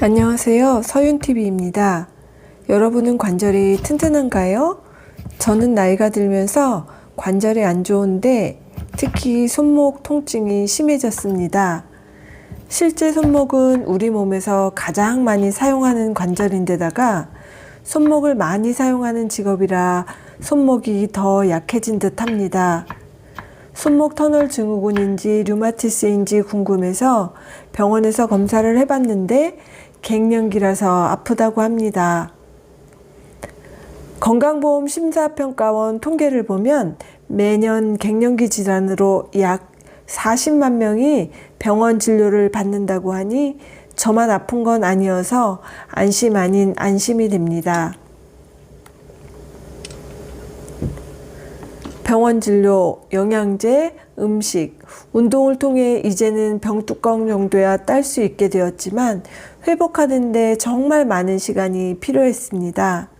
안녕하세요. 서윤TV입니다. 여러분은 관절이 튼튼한가요? 저는 나이가 들면서 관절이 안 좋은데 특히 손목 통증이 심해졌습니다. 실제 손목은 우리 몸에서 가장 많이 사용하는 관절인데다가 손목을 많이 사용하는 직업이라 손목이 더 약해진 듯 합니다. 손목 터널 증후군인지 류마티스인지 궁금해서 병원에서 검사를 해봤는데 갱년기라서 아프다고 합니다. 건강보험 심사평가원 통계를 보면 매년 갱년기 질환으로 약 40만 명이 병원 진료를 받는다고 하니 저만 아픈 건 아니어서 안심 아닌 안심이 됩니다. 병원 진료, 영양제, 음식, 운동을 통해 이제는 병뚜껑 정도야 딸 수 있게 되었지만 회복하는데 정말 많은 시간이 필요했습니다.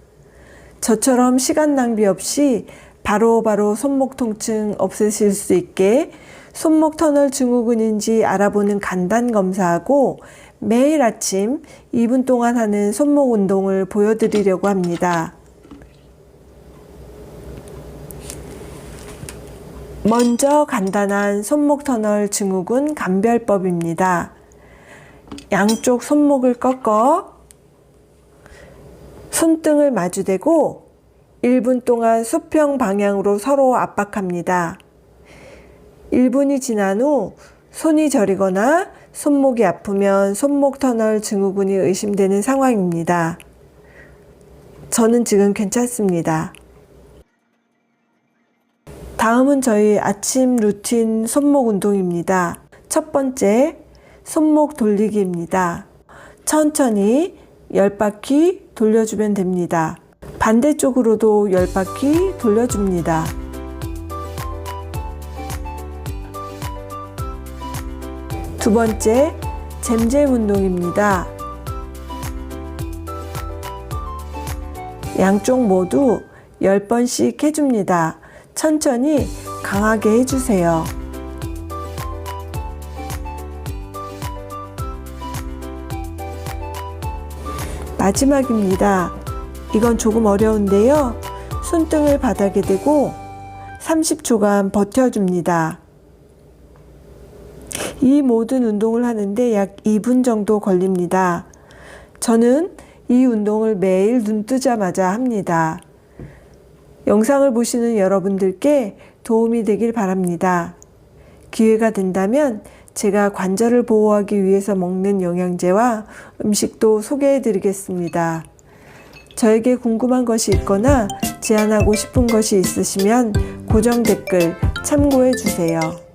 저처럼 시간 낭비 없이 바로바로 바로 손목 통증 없애실 수 있게 손목 터널 증후군인지 알아보는 간단 검사하고 매일 아침 2분 동안 하는 손목 운동을 보여드리려고 합니다. 먼저 간단한 손목 터널 증후군 감별법입니다. 양쪽 손목을 꺾어 손등을 마주대고 1분 동안 수평 방향으로 서로 압박합니다. 1분이 지난 후 손이 저리거나 손목이 아프면 손목 터널 증후군이 의심되는 상황입니다. 저는 지금 괜찮습니다. 다음은 저희 아침 루틴 손목 운동입니다. 첫 번째, 손목 돌리기입니다. 천천히 10바퀴 돌려주면 됩니다. 반대쪽으로도 10바퀴 돌려줍니다. 두 번째, 잼잼 운동입니다. 양쪽 모두 10번씩 해줍니다. 천천히 강하게 해주세요. 마지막입니다. 이건 조금 어려운데요. 손등을 바닥에 대고 30초간 버텨줍니다. 이 모든 운동을 하는데 약 2분 정도 걸립니다. 저는 이 운동을 매일 눈 뜨자마자 합니다. 영상을 보시는 여러분들께 도움이 되길 바랍니다. 기회가 된다면 제가 관절을 보호하기 위해서 먹는 영양제와 음식도 소개해 드리겠습니다. 저에게 궁금한 것이 있거나 제안하고 싶은 것이 있으시면 고정 댓글 참고해 주세요.